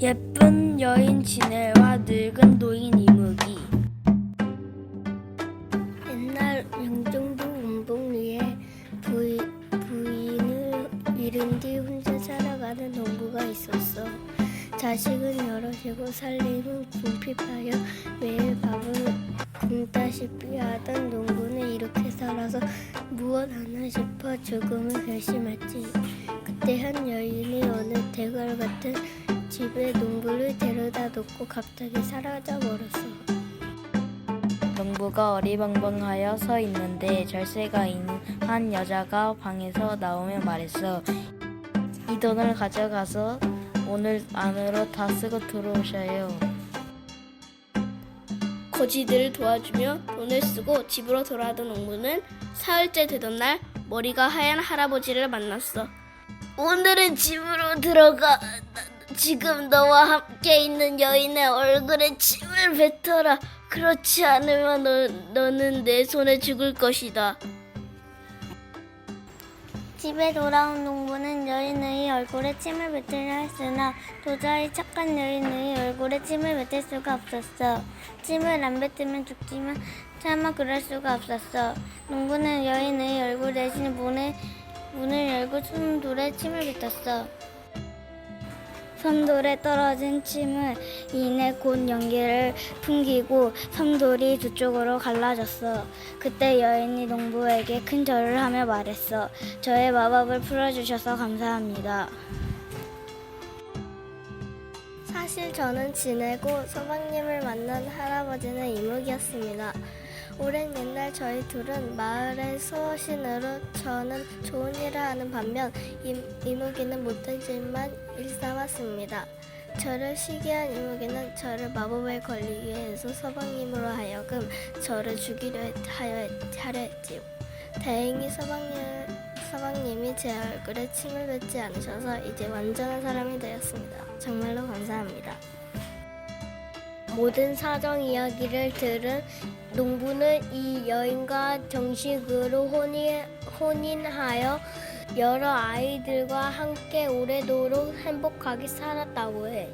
예쁜 여인 진애와 늙은 노인 이무기 옛날 영종도 운봉리에 부이, 부인을 잃은 뒤 혼자 살아가는 농부가 있었어. 자식은 여럿이고 살림은 궁핍하여 매일 밥을 굶다시피 하던 농부는 이렇게 살아서 무엇 하나 싶어 죽음을 결심했지. 그때 한 여인이 어느 대궐 같은 집에 농부를 데려다 놓고 갑자기 사라져 버렸어. 농부가 어리벙벙하여 서 있는데 절세가 있는 한 여자가 방에서 나오며 말했어. 이 돈을 가져가서 오늘 안으로 다 쓰고 들어오셔요. 거지들을 도와주며 돈을 쓰고 집으로 돌아오던 농부는 사흘째 되던 날 머리가 하얀 할아버지를 만났어. 오늘은 집으로 들어가. 지금 너와 함께 있는 여인의 얼굴에 침을 뱉어라. 그렇지 않으면 너, 너는 내 손에 죽을 것이다. 집에 돌아온 농부는 여인의 얼굴에 침을 뱉으려 했으나 도저히 착한 여인의 얼굴에 침을 뱉을 수가 없었어. 침을 안 뱉으면 죽지만 차마 그럴 수가 없었어. 농부는 여인의 얼굴 대신 문에, 문을 열고 숨돌에 침을 뱉었어. 섬돌에 떨어진 침을 이내 곧 연기를 풍기고 섬돌이 두 쪽으로 갈라졌어. 그때 여인이 농부에게 큰 절을 하며 말했어. 저의 마법을 풀어주셔서 감사합니다. 사실 저는 지내고 서방님을 만난 할아버지는 이목이었습니다. 오랜 옛날 저희 둘은 마을의 수호신으로 저는 좋은 일을 하는 반면 이, 이목이는 못되지만 일삼았습니다. 저를 시기한 이목이는 저를 마법에 걸리게 해서 서방님으로 하여금 저를 죽이려 했- 하여 했- 하려 했지요. 다행히 서방님, 서방님이 제 얼굴에 침을 뱉지 않으셔서 이제 완전한 사람이 되었습니다. 감사합니다. 모든 사정 이야기를 들은 농부는 이 여인과 정식으로 혼인, 혼인하여 여러 아이들과 함께 오래도록 행복하게 살았다고 해.